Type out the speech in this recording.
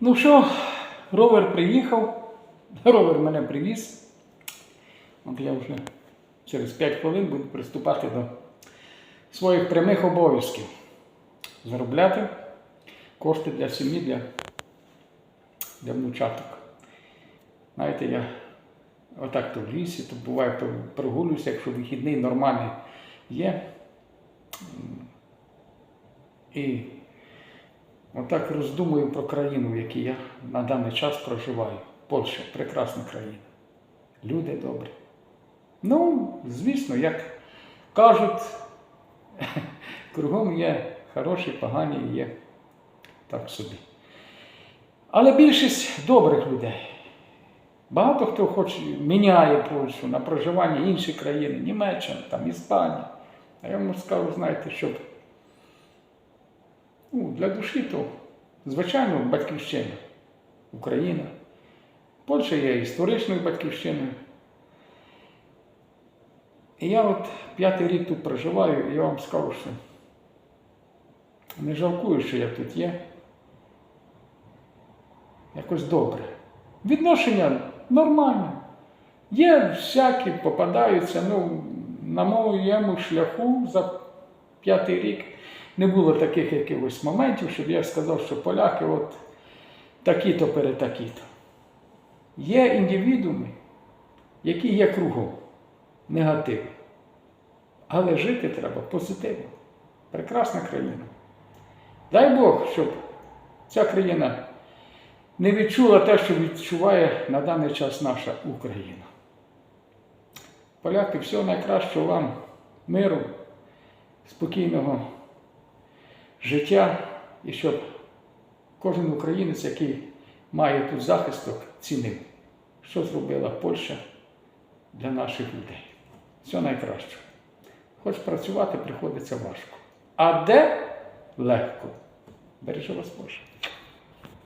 Ну що, ровер приїхав, ровер мене привіз. От я вже через 5 хвилин буду приступати до своїх прямих обов'язків. Заробляти кошти для сім'ї, для, для внучаток. Знаєте, я отак то в лісі, то буває, то прогулююся, якщо вихідний нормальний є. І отак роздумую про країну, в якій я на даний час проживаю. Польща прекрасна країна. Люди добрі. Ну, звісно, як кажуть, кругом є хороші, погані, є так собі. Але більшість добрих людей. Багато хто хоче, міняє Польщу на проживання інші країни, Німеччина, там, Іспанія. А я вам скажу, знаєте, щоб ну, для душі то, звичайно, батьківщина, Україна. Польща є історичною батьківщиною. І я от п'ятий рік тут проживаю, і я вам скажу, що не жалкую, що я тут є. Якось добре. Відношення нормальне. Є всякі, попадаються, ну, на моєму шляху за п'ятий рік не було таких якихось моментів, щоб я сказав, що поляки от такі-то перетакі-то. Є індивідууми, які є кругом, негатив. Але жити треба позитивно. Прекрасна країна. Дай Бог, щоб ця країна не відчула те, що відчуває на даний час наша Україна. Поляки, всього найкращого вам, миру, спокійного життя і щоб кожен українець, який має тут захисток, цінив, що зробила Польща для наших людей. Все найкраще. Хоч працювати приходиться важко. А де легко? Бережи вас Боже.